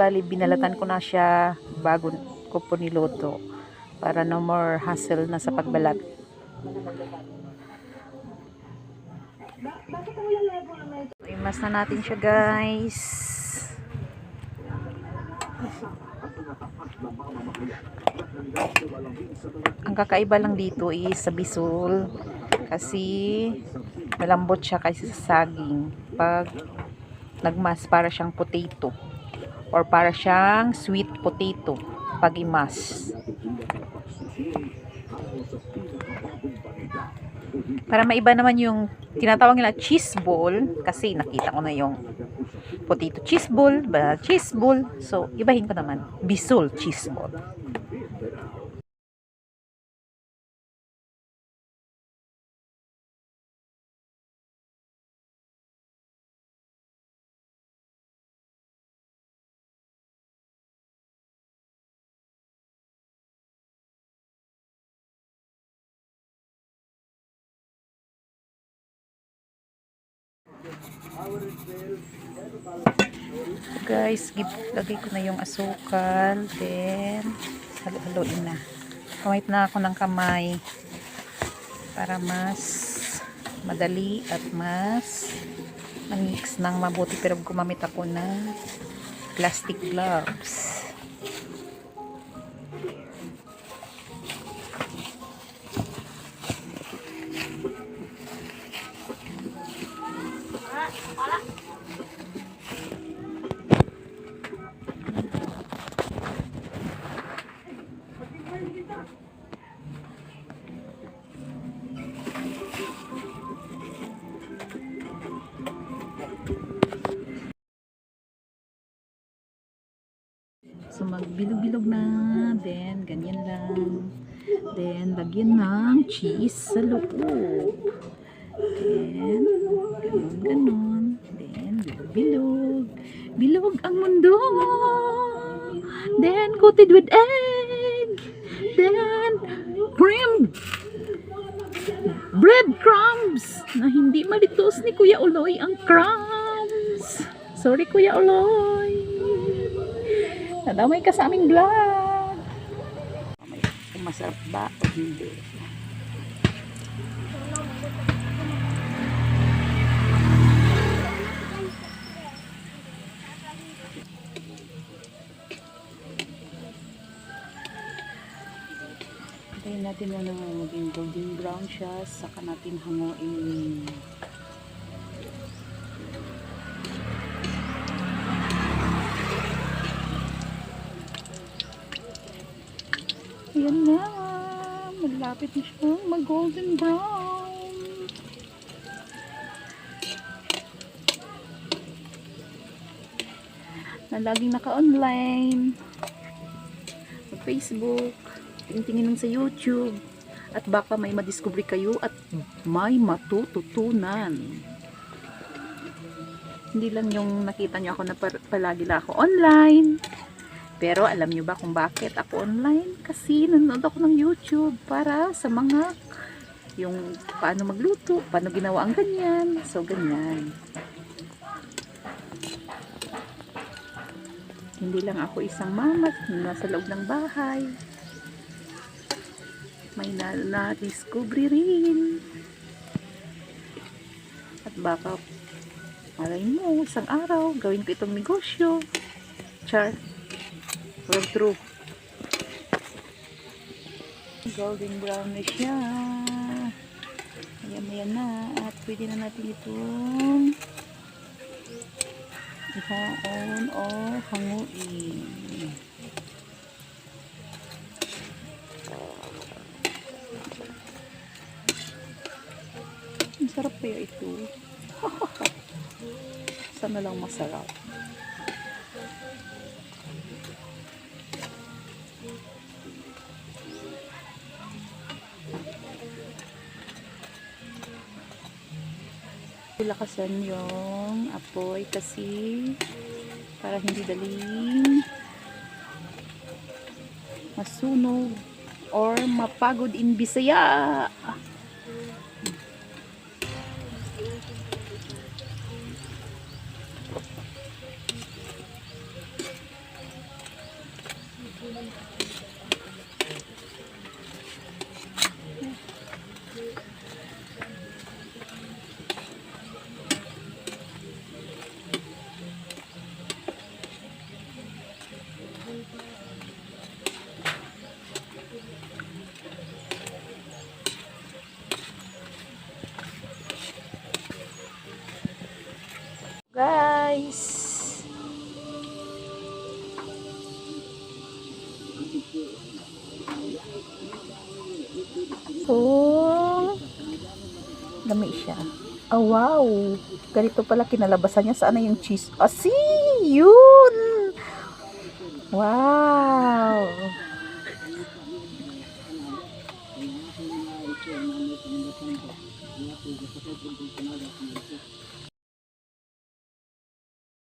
bali binalatan ko na siya bago ko po niluto para no more hassle na sa pagbalat. Imas na natin siya guys. Ang kakaiba lang dito is sa bisul kasi malambot siya kasi sa saging. Pag nagmas para siyang potato or para siyang sweet potato pag imas. Para maiba naman yung tinatawag nila cheese ball kasi nakita ko na yung potato cheese ball, cheese ball. So, ibahin ko naman. Bisul cheese ball. Guys, lagay ko na yung asukal. Then, halo-haloin na. Kamay na ako ng kamay para mas madali at mas manix ng mabuti pero gumamit ako ng plastic gloves. So, magbilog-bilog na. Then, ganyan lang. Then, lagyan ng cheese sa loob. Then, ganun, ganun. Then, bilog-bilog. Bilog ang mundo. Then, coated with egg. Then, cream. Breadcrumbs. Na hindi malitos ni Kuya Uloy ang crumbs. Sorry, Kuya Uloy. Nadamay ka sa aming vlog. Kung masarap ba o hindi. Hintayin natin muna maging golden brown siya. Saka natin hanguin. Ayan na. Malapit na siya mag golden brown. Na laging naka-online. Sa Facebook. Tingin-tingin sa YouTube. At baka may madiscover kayo at may matututunan. Hindi lang yung nakita nyo ako na palagi lang ako online. Pero alam nyo ba kung bakit ako online? Kasi nanonood ako ng YouTube para sa mga yung paano magluto, paano ginawa ang ganyan. So, ganyan. Hindi lang ako isang mama na nasa loob ng bahay. May na, na-discover rin. At baka, malay mo, isang araw, gawin ko itong negosyo. Char. Road through. Golden brown na siya. Ayan, ayan na. At pwede na natin itong ihaon or hanguin. Ang sarap kaya ito. Sana lang masarap. Lakasan yung apoy kasi para hindi daling masunog or mapagod in Bisaya. kong dami siya. Oh, wow. Ganito pala kinalabasan niya. Sana yung cheese. Oh, see! Yun! Wow!